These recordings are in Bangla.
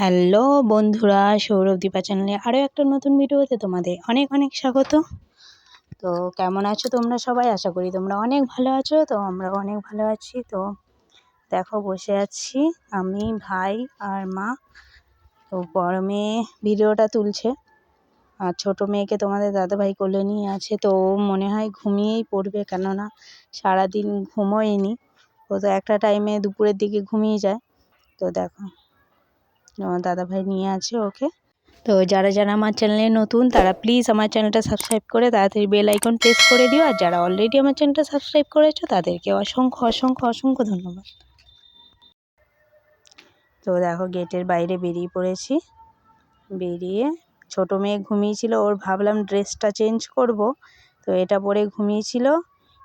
হ্যালো বন্ধুরা, সৌরভ দীপা চ্যানেলে আরও একটা নতুন ভিডিওতে তোমাদের অনেক অনেক স্বাগত। তো কেমন আছো তোমরা সবাই? আশা করি তোমরা অনেক ভালো আছো, তো আমরা অনেক ভালো আছি। তো দেখো, বসে আছি আমি, ভাই আর মা। তো বড় মেয়ে ভিডিওটা তুলছে আর ছোটো মেয়েকে তোমাদের দাদাভাই কোলে নিয়ে আছে। তো মনে হয় ঘুমিয়েই পড়বে কেননা সারাদিন ঘুমোয়নি। ও তো একটা টাইমে দুপুরের দিকে ঘুমিয়ে যায়। তো দেখো দাদাভাই নিয়ে আছে ওকে। তো যারা যারা আমার চ্যানেলে নতুন, তারা প্লিজ আমার চ্যানেলটা সাবস্ক্রাইব করে তাড়াতাড়ি বেল আইকন প্রেস করে দিও। আর যারা অলরেডি আমার চ্যানেলটা সাবস্ক্রাইব করেছ, তাদেরকে অসংখ্য অসংখ্য অসংখ্য ধন্যবাদ। তো দেখো গেটের বাইরে বেরিয়ে পড়েছি। বেরিয়ে ছোটো মেয়ে ঘুমিয়েছিল, ওর ভাবলাম ড্রেসটা চেঞ্জ করব। তো এটা পরে ঘুমিয়েছিল,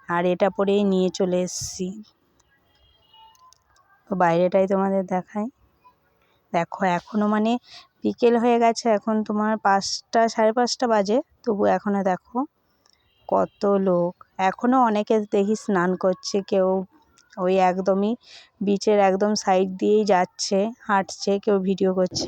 আর এটা পরেই নিয়ে চলে এসেছি। তো বাইরেটাই তোমাদের দেখায় দেখো এখনও মানে বিকেল হয়ে গেছে, এখন তোমার পাঁচটা, সাড়ে পাঁচটা বাজে, তবু এখনও দেখো কত লোক। এখনও অনেকে দেখি স্নান করছে, কেউ ওই একদমই বিচের একদম সাইড দিয়েই যাচ্ছে, হাঁটছে, কেউ ভিডিও করছে।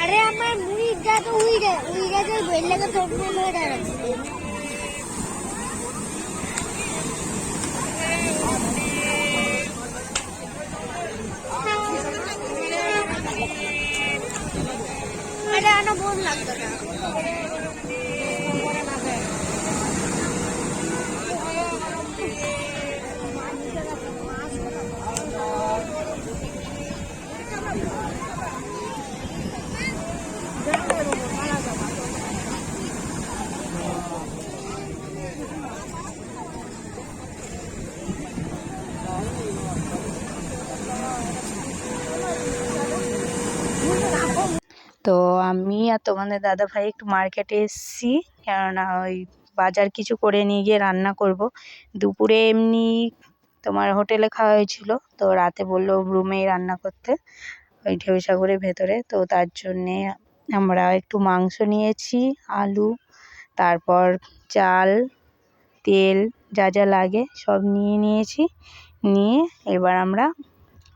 আরে আমার মুড়ি গা তো উই গে উই গে যে বেল লাগে ফোন মে লড়া আছে আরে আনো বোন লাগতো না। তো আমি আর তোমাদের দাদাভাই একটু মার্কেটে এসেছি। কেননা ওই বাজার কিছু করে নিয়ে গিয়ে রান্না করব। দুপুরে এমনি তোমার হোটেলে খাওয়া হয়েছিল, তো রাতে বলল রুমেই রান্না করতে, ওই ঢেউসাগরের ভেতরে। তো তার জন্যে আমরা একটু মাংস নিয়েছি, আলু, তারপর চাল, তেল যা যা লাগে সব নিয়ে নিয়েছি। নিয়ে এবার আমরা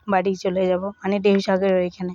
বাড়ি চলে যাব মানে ঢেউসাগরের ওইখানে।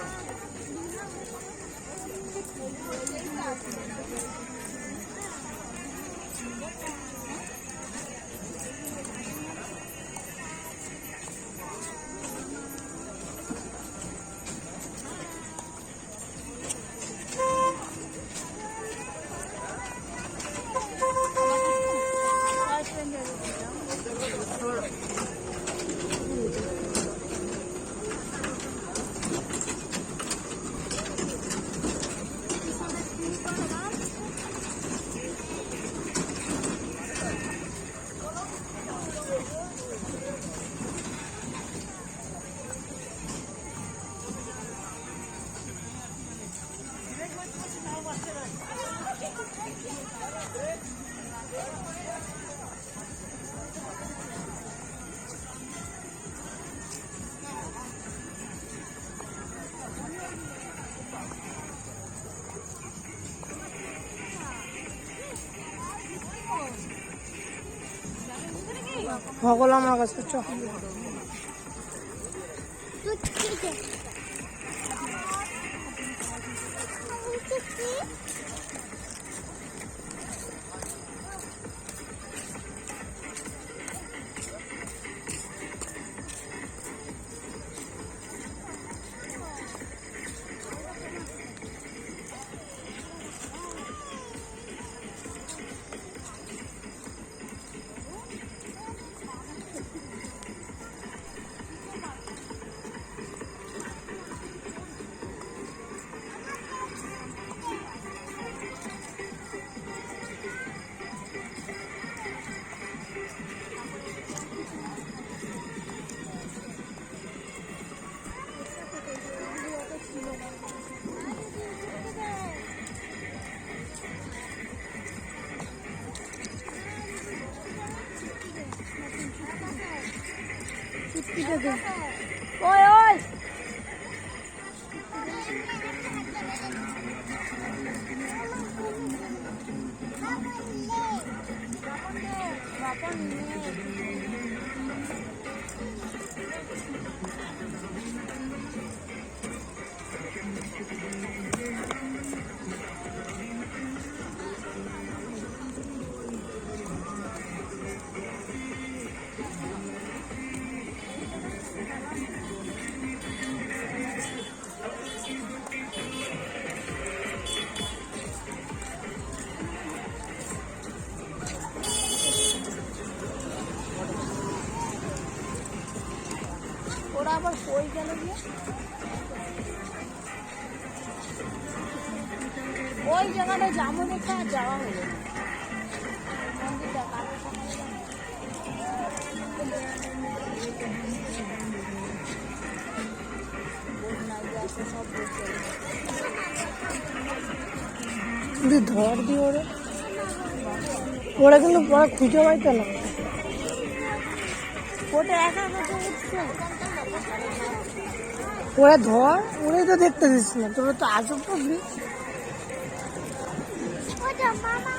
ভগল আমার কাছে চ তুই ঠিক আছে ওই ওই ওরা আবার কই গেল গিয়ে ওই জায়গাটা যাব দেখে আর যাওয়া হলো। ধর দিয়ে ওরে। ওরা কিন্তু খুঁজে পাইতো না। ওটা একা একা উঠছে। ওরা ধর ওরাই তো দেখতে দিস না। তোরা তো ওটা মামা।